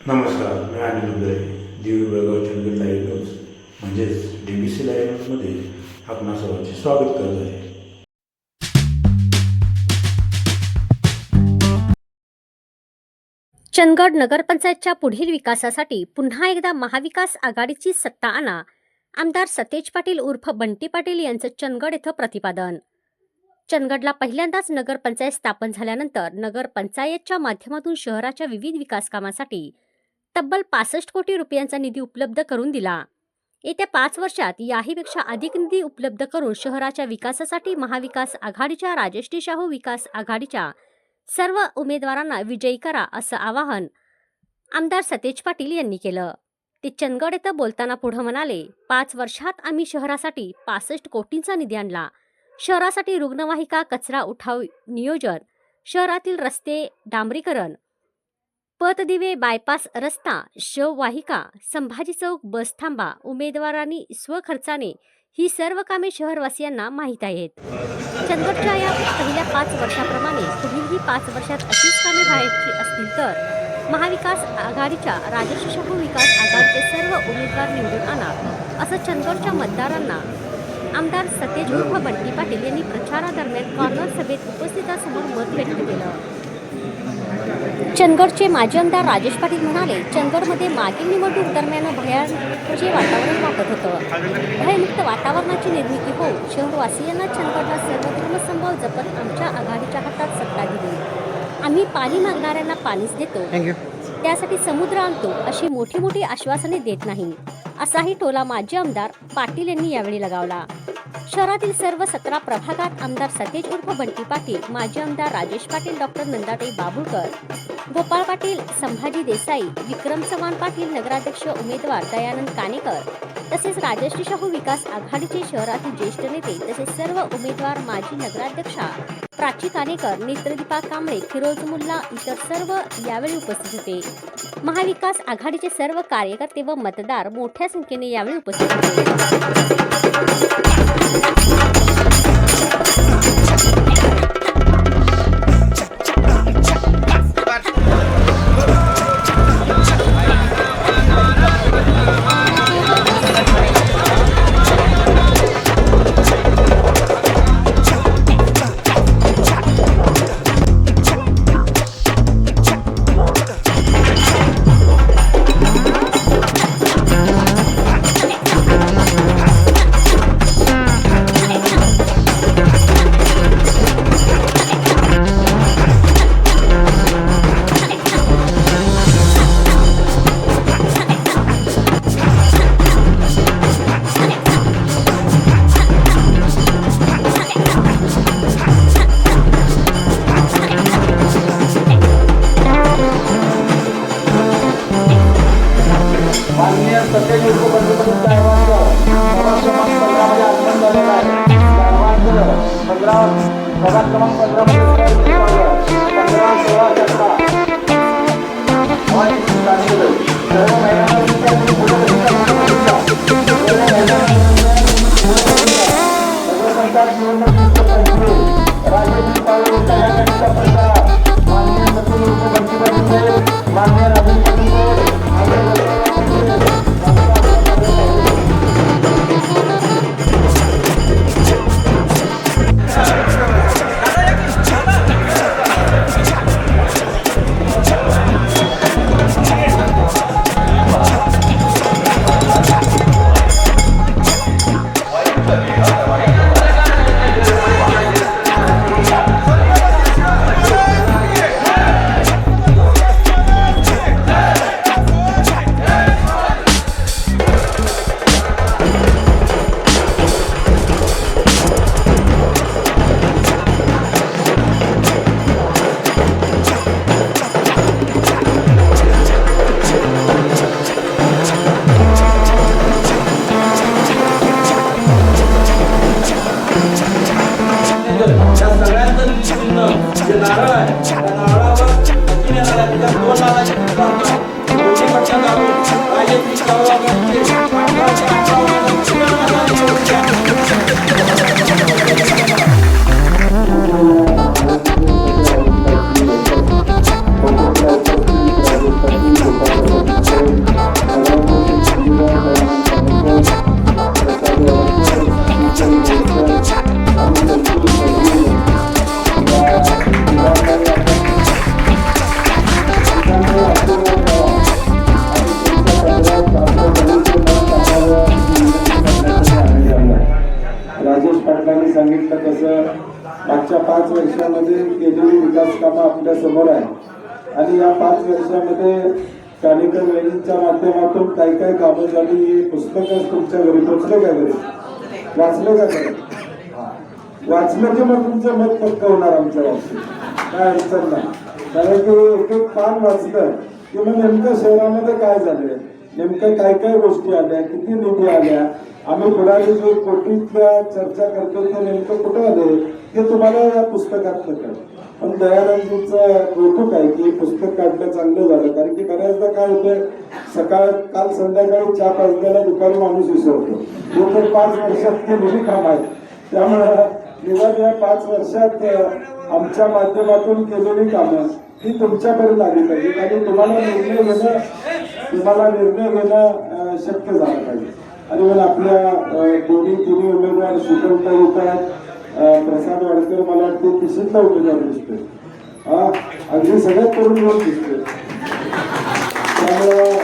नमस्कार मी Anil Uday Divi Belgaum Chandgad live news म्हणजेच D B C live न्यूजमध्ये आपणा सर्वांचे स्वागत करत आहे. चंदगड नगरपंचायतच्या पुढील विकासासाठी पुन्हा एकदा महाविकास आघाडीची सत्ता आणा. आमदार सतेज पाटील उर्फ बंटी पाटील यांचं चंदगड येथं प्रतिपादन. चंदगडला पहिल्यांदाच नगरपंचायत स्थापन झाल्यानंतर नगरपंचायतच्या माध्यमातून शहराच्या विविध विकास कामासाठी तब्बल पासष्ट कोटी रुपयांचा निधी उपलब्ध करून दिला. येत्या पाच वर्षात याहीपेक्षा अधिक निधी उपलब्ध करून शहराच्या विकासासाठी महाविकास आघाडीच्या राजश्री शाहू विकास आघाडीच्या सर्व उमेदवारांना विजयी करा असं आवाहन आमदार सतेज पाटील यांनी केलं. ते चंदगड येथे बोलताना पुढे म्हणाले पाच वर्षात आम्ही शहरासाठी पासष्ट कोटींचा निधी आणला. शहरासाठी रुग्णवाहिका कचरा उठाव नियोजन शहरातील रस्ते डांबरीकरण पतदिवे बायपास रस्ता शववाहिका संभाजी चौक बस थांबा उमेदवारांनी स्वखर्चाने ही सर्व कामे शहरवासियांना माहीत आहेत. चंदगडच्या या पहिल्या पाच वर्षाप्रमाणे पुढीलही पाच वर्षात अशीच कामे व्हायची असतील तर महाविकास आघाडीच्या राजश्री शाहू विकास आघाडीचे सर्व उमेदवार निवडून आणा असं चंदगडच्या मतदारांना आमदार सतेज उर्फ बंटी पाटील यांनी प्रचारादरम्यान कॉर्नर सभेत उपस्थितांसमोर मत व्यक्त केलं. चंदगडचे माजी आमदार राजेश पाटील म्हणाले चंदगडमध्ये मागील निवडणूक दरम्यान भयाचे वातावरण वाटत होतं भयमुक्त वातावरणाची निर्मिती होऊन शहरवासियांना चंदगडला सर्व धर्मसंभाव जपत आमच्या आघाडीच्या हातात सत्ता दिली. आम्ही पाणी मागणाऱ्यांना पाणीच देतो. त्यासाठी समुद्र आणतो अशी मोठी मोठी आश्वासने देत नाही. असाही टोला माजी आमदार पाटील यांनी यावेळी लगावला. शहरातील सर्व सतरा प्रभागात आमदार सतेज उर्फ बंटी पाटील माजी आमदार राजेश पाटील डॉक्टर नंदाताई बाबुळकर गोपाळ पाटील संभाजी देसाई विक्रम चव्हाण पाटील नगराध्यक्ष उमेदवार दयानंद कानेकर तसेच राजश्री शाहू विकास आघाडीचे शहरातील ज्येष्ठ नेते तसेच सर्व उमेदवार माजी नगराध्यक्षा प्राची कानेकर नेत्रदीपा कांबळे फिरोज मुल्ला इतर सर्व यावेळी उपस्थित होते. महाविकास आघाडीचे सर्व कार्यकर्ते व मतदार मोठ्या संख्येने यावेळी उपस्थित होते. Thank you. आपल्यासमोर आहे. आणि या पाच वर्षामध्ये कार्यक्रम वहिनींच्या माध्यमातून काय काय कामं झाली हे पुस्तकच तुमच्या घरी पोचलं का घरी? वाचलं का घरी? वाचलं की मग तुमचं मत पक्क होणार आमच्या बाबतीत. काय अडचण नाही. कारण की एक एक पान वाचलं की मग नेमकं शहरामध्ये काय झालंय? नेमकं काय काय गोष्टी आल्या? किती निधी आल्या? आम्ही पुढारी जो कोटीतल्या चर्चा करतो ते नेमकं कुठं आले हे तुम्हाला या पुस्तकातलं कळलं पण दयानंदजीचं कौतुक आहे की पुस्तक काढलं चांगलं झालं. कारण की बऱ्याचदा काय होतं सकाळ काल संध्याकाळी चहा पाजण्याला दुपारी माणूस विसरतो. हे तर पाच वर्षात केलेली काम आहेत त्यामुळं निदान या पाच वर्षात आमच्या माध्यमातून केलेली कामं ही तुमच्याकडे आली पाहिजे आणि तुम्हाला निर्णय घेणं तुम्हाला निर्णय घेणं शक्य झालं पाहिजे. आणि मग आपल्या दोन्ही तिन्ही उमेदवार सुगमता येत आहेत प्रसाद वाडकर मला वाटते तिसरीतला उमेदवार दिसतोय. हा अगदी सगळ्यात तरुण लोक दिसतोय. त्यामुळं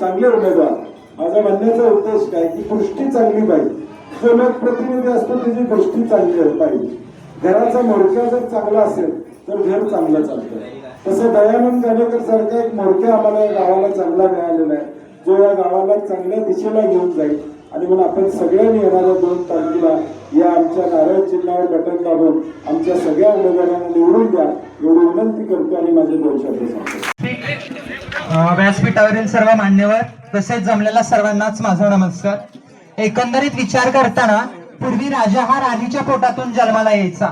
चांगले उमेदवार. माझा म्हणण्याचा उद्देश काय की दृष्टी चांगली पाहिजे. जो लोकप्रतिनिधी असतो त्याची दृष्टी चांगली पाहिजे. घराचा मोडक्या जर चांगला असेल तर घर चांगलं चालतं. तसं दयानंद गाडेकर सारखा एक मोडका आम्हाला या गावाला चांगला मिळालेला आहे. जो या गावाला चांगल्या दिशेला घेऊन जाईल. आणि म्हणून आपण सगळ्यांनी येणाऱ्या दोन तारखेला या आमच्या नारायण चिन्हावर बटन दाबून आमच्या सगळ्या उमेदवारांना निवडून द्या. एवढी विनंती करतो आणि माझे दोन शब्द सांगतो. व्यासपीठावरील सर्व मान्यवर तसेच जमलेल्या सर्वांनाच माझा नमस्कार. एकंदरीत विचार करताना पूर्वी राजा हा राणीच्या पोटातून जन्माला यायचा.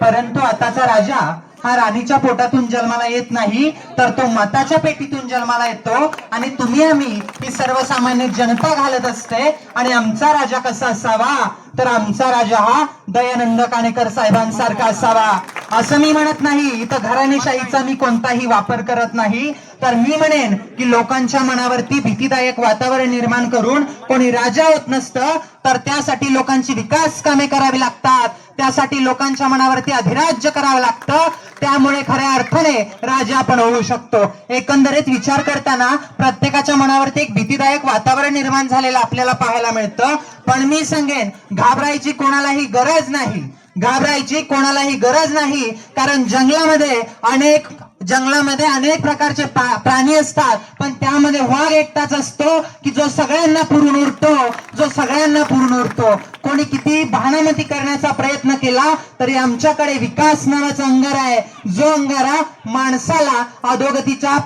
परंतु आताचा राजा हा राणीच्या पोटातून जन्माला येत नाही तर तो मताच्या पेटीतून जन्माला येतो. आणि तुम्ही आम्ही ही सर्वसामान्य जनता घालत असते. आणि आमचा राजा कसा असावा? तर आमचा राजा हा दयानंद काणेकर साहेबांसारखा असावा. असं मी म्हणत नाही. इथं घराणेशाहीचा मी कोणताही वापर करत नाही. तर मी म्हणेन की लोकांच्या मनावरती भीतीदायक वातावरण निर्माण करून कोणी राजा होत नसतं तर त्यासाठी लोकांची विकास कामे करावी लागतात. त्यासाठी लोकांच्या मनावरती अधिराज्य करावं लागतं. त्यामुळे खऱ्या अर्थाने राजा आपण होऊ शकतो. एकंदरीत विचार करताना प्रत्येकाच्या मनावरती एक भीतीदायक वातावरण निर्माण झालेलं आपल्याला पाहायला मिळतं. पण मी सांगेन घाबरायची कोणालाही गरज नाही. घाबरायची कोणालाही गरज नाही कारण जंगलामध्ये अनेक जंगलामध्ये अनेक प्रकारचे प्राणी असतात पण त्यामध्ये वाघ एकटाच असतो की जो सगळ्यांना पुरून उरतो जो सगळ्यांना पुरून उरतो कोणी किती भानामती करण्याचा प्रयत्न केला तरी आमच्याकडे विकास नावाचा अंगार आहे. जो अंगारा माणसाला अधोगतीच्या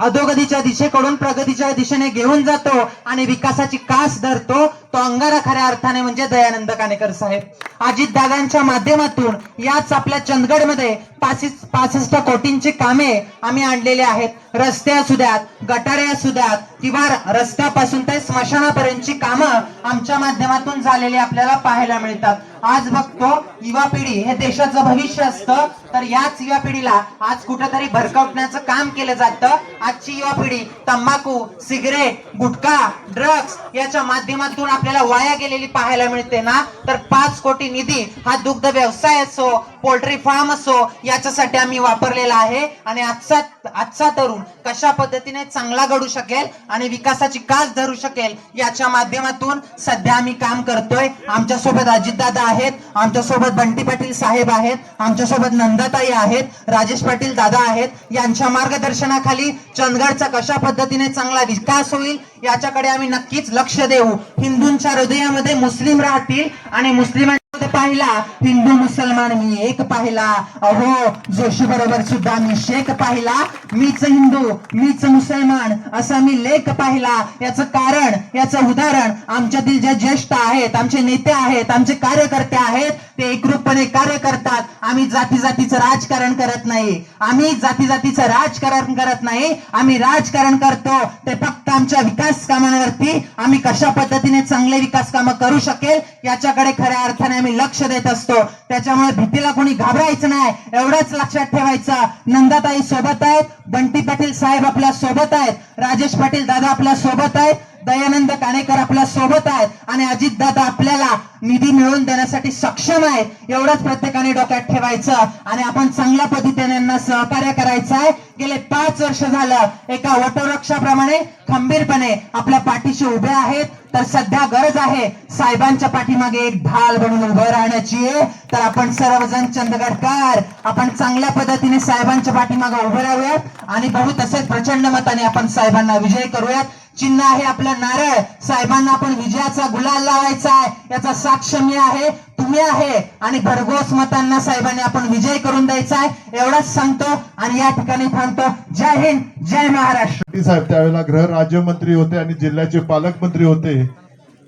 अधोगतीच्या दिशेकडून प्रगतीच्या दिशेने घेऊन जातो आणि विकासाची कास धरतो. तो अंगारा खऱ्या अर्थाने म्हणजे दयानंद काणेकर साहेब. अजित दादांच्या माध्यमातून याच आपल्या चंदगडमध्ये पासष्ट कोटींची कामे आम्ही आणलेली आहेत. रस्ते असू द्यात गटारे असू द्यात किंवा रस्त्यापासून ते स्मशानापर्यंतची कामं आमच्या माध्यमातून झालेली आपल्याला पाहायला मिळतात. आज बघतो युवा पिढी हे देशाचं भविष्य असतं. तर याच युवा पिढीला आज कुठेतरी भरकवण्याचं काम केलं जातं. आजची युवा पिढी तंबाखू सिगरेट गुटखा ड्रग्स याच्या माध्यमातून आपल्याला वाया गेलेली पाहायला मिळते ना? तर पाच कोटी निधी हा दुग्ध व्यवसाय असो पोल्ट्री फार्म असो याच्यासाठी आम्ही वापरलेला आहे. आणि आजचा आजचा तरुण कशा पद्धतीने चांगला घडू शकेल आणि विकासाची कास धरू शकेल याच्या माध्यमातून सध्या आम्ही काम करतोय. आमच्यासोबत अजितदादा आहेत आमच्यासोबत बंटी पाटील साहेब आहेत आमच्यासोबत नंदाताई आहेत राजेश पाटील दादा आहेत. यांच्या मार्गदर्शनाखाली चंदगडचा कशा पद्धतीने चांगला विकास होईल याच्याकडे आम्ही नक्कीच लक्ष देऊ. हिंदूंच्या हृदयामध्ये मुस्लिम राहतील आणि मुस्लिम पाहिला. हिंदू मुसलमान मी एक पाहिला. अहो जोशी बरोबर सुद्धा मी शेख पाहिला. मीच हिंदू मीच मुसलमान असा मी लेख पाहिला. याचं कारण याचं उदाहरण आमच्यातील जे ज्येष्ठ आहेत आमचे नेते आहेत आमचे कार्यकर्ते आहेत ते एकरूपपणे कार्य करतात. आम्ही जाती जातीचं राजकारण करत नाही. आम्ही जाती जातीचं राजकारण करत नाही. आम्ही राजकारण करतो. ते फक्त आमच्या विकास कामांवरती आम्ही कशा पद्धतीने चांगले विकास कामं करू शकेल याच्याकडे खऱ्या अर्थाने आम्ही लक्ष देत असतो. त्याच्यामुळे भीतीला कोणी घाबरायचं नाही. एवढंच लक्षात ठेवायचं. नंदाताई सोबत आहेत. बंटी पाटील साहेब आपल्यासोबत आहेत. राजेश पाटील दादा आपल्यासोबत आहेत. दयानंद कानेकर आपल्यासोबत आहेत. आणि अजित दादा आपल्याला निधी मिळवून देण्यासाठी सक्षम आहे एवढंच प्रत्येकाने डोक्यात ठेवायचं. आणि आपण चांगल्या पद्धतीने यांना सहकार्य करायचं आहे. गेले पाच वर्ष झालं. एका वटवृक्षाप्रमाणे खंबीरपणे आपल्या पाठीशी उभे आहेत. तर सध्या गरज आहे साहेबांच्या पाठीमागे एक ढाल बनून उभं राहण्याची. तर आपण सर्वजण चंदगडकर आपण चांगल्या पद्धतीने साहेबांच्या पाठीमागे उभं राहूयात. आणि बघू तसेच प्रचंड मताने आपण साहेबांना विजय करूयात. चिन्ह आहे आपलं नारळ. साहेबांना आपण विजयाचा गुलाल लावायचा आहे. याचा साक्ष मी आहे. तुम्ही आहे आणि भरघोस मतांना साहेबांनी आपण विजय करून द्यायचा आहे एवढंच सांगतो आणि या ठिकाणी थांबतो. जय हिंद जय महाराष्ट्र. साहेब त्यावेळेला गृह राज्यमंत्री होते आणि जिल्ह्याचे पालकमंत्री होते.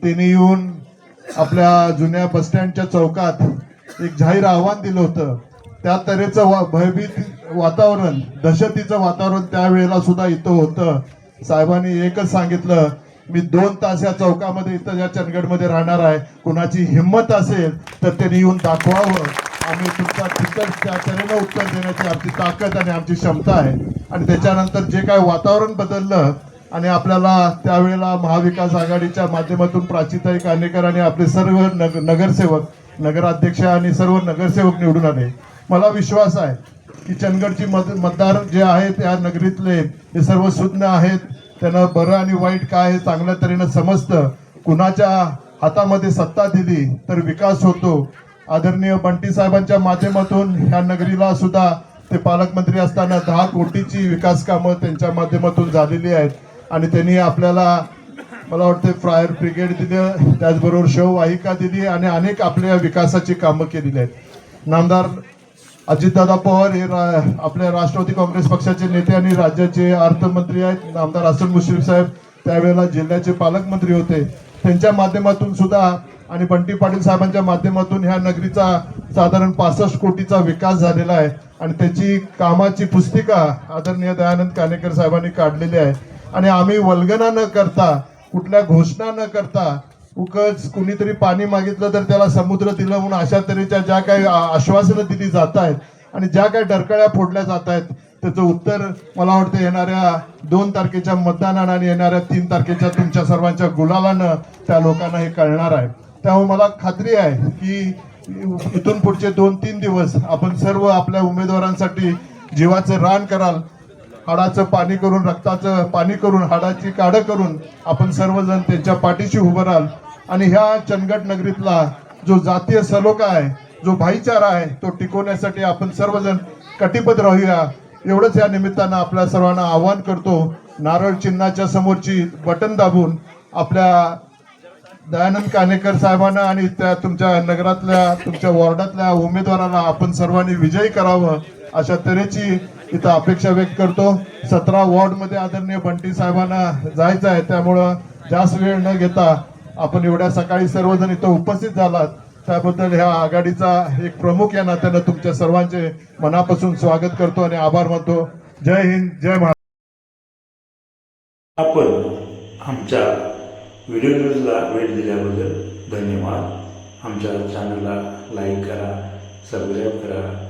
त्यांनी येऊन आपल्या जुन्या बसस्टँडच्या चौकात एक जाहीर आव्हान दिलं होतं. त्या तऱ्हेचं वा- भयभीत वातावरण दहशतीचं वातावरण त्यावेळेला सुद्धा इथं होतं. साहेबांनी एकच सांगितलं मी दोन तास या चौकामध्ये इथं या चंदगडमध्ये राहणार आहे. कुणाची हिंमत असेल तर त्यांनी येऊन दाखवावं. आम्ही तुमचा तिथं त्या तऱ्हेनं उत्तर देण्याची आमची ताकद आणि आमची क्षमता आहे. आणि त्याच्यानंतर जे काय वातावरण बदललं आणि आपल्याला त्यावेळेला महाविकास आघाडीच्या माध्यमातून प्राचीताई कानेकर आणि आपले सर्व नग नगरसेवक नगराध्यक्ष आणि सर्व नगरसेवक निवडून आले. मला विश्वास आहे की चंदगडची मत मतदार जे आहेत या नगरीतले हे सर्व सुज्ञ आहेत. त्यांना बरं आणि वाईट काय आहे चांगल्या तऱ्हेनं समजतं. कुणाच्या हातामध्ये सत्ता दिली तर विकास होतो. आदरणीय बंटी साहेबांच्या माध्यमातून ह्या नगरीला सुद्धा ते पालकमंत्री असताना दहा कोटीची विकास कामं त्यांच्या माध्यमातून झालेली आहेत. आणि त्यांनी आपल्याला मला वाटते फायर ब्रिगेड दिलं त्याचबरोबर शववाहिका दिली आणि अनेक आपल्या विकासाची कामं केलेली आहेत. नामदार अजितदादा पवार हे रा, आपल्या राष्ट्रवादी काँग्रेस पक्षाचे नेते आणि राज्याचे अर्थमंत्री आहेत. नामदार हसन मुश्रीफ साहेब त्यावेळेला जिल्ह्याचे पालकमंत्री होते. त्यांच्या माध्यमातून सुद्धा आणि बंटी पाटील साहेबांच्या माध्यमातून ह्या नगरीचा साधारण पासष्ट कोटीचा विकास झालेला आहे आणि त्याची कामाची पुस्तिका आदरणीय दयानंद कानेकर साहेबांनी काढलेली आहे. आणि आम्ही वल्गना न करता कुठल्या घोषणा न करता उकच कुणीतरी पाणी मागितलं तर त्याला समुद्र दिलं म्हणून अशा तऱ्हेच्या ज्या काही आश्वासनं दिली जात आहेत आणि ज्या काही डरकळ्या फोडल्या जात आहेत त्याचं उत्तर मला वाटतं येणाऱ्या दोन तारखेच्या मतदानानं आणि येणाऱ्या तीन तारखेच्या तुमच्या सर्वांच्या गुलालानं त्या लोकांना हे कळणार आहे. त्यामुळे मला खात्री आहे की इथून पुढचे दोन तीन दिवस आपण सर्व आपल्या उमेदवारांसाठी जीवाचं रान कराल. हाडाचं पाणी करून रक्ताचं पाणी करून हाडाची काढं करून आपण सर्वजण त्यांच्या पाठीशी उभं राहाल. आणि ह्या चंदगड नगरीतला जो जातीय सलोखा आहे जो भाईचारा आहे तो टिकवण्यासाठी आपण सर्वजण कटिबद्ध राहूया. एवढंच या निमित्तानं आपल्या सर्वांना आवाहन करतो नारळ चिन्हाच्या समोरची बटन दाबून आपल्या दयानंद कानेकर साहेबांना आणि त्या तुमच्या नगरातल्या तुमच्या वॉर्डातल्या उमेदवाराला आपण सर्वांनी विजयी करावं. अशा तऱ्हेची इथं अपेक्षा व्यक्त करतो. सतरा वॉर्डमध्ये आदरणीय बंटी साहेबांना जायचं आहे त्यामुळं जास्त वेळ न घेता आपण एवढ्या सकाळी सर्वजण इथं उपस्थित झालात. त्याबद्दल ह्या आघाडीचा एक प्रमुख या नात्यानं तुमच्या सर्वांचे मनापासून स्वागत करतो आणि आभार मानतो. जय हिंद जय महाराष्ट्र. आपण आमच्या व्हिडिओ न्यूजला वेळ दिल्याबद्दल धन्यवाद. आमच्या चॅनलला लाईक करा सबस्क्राईब करा.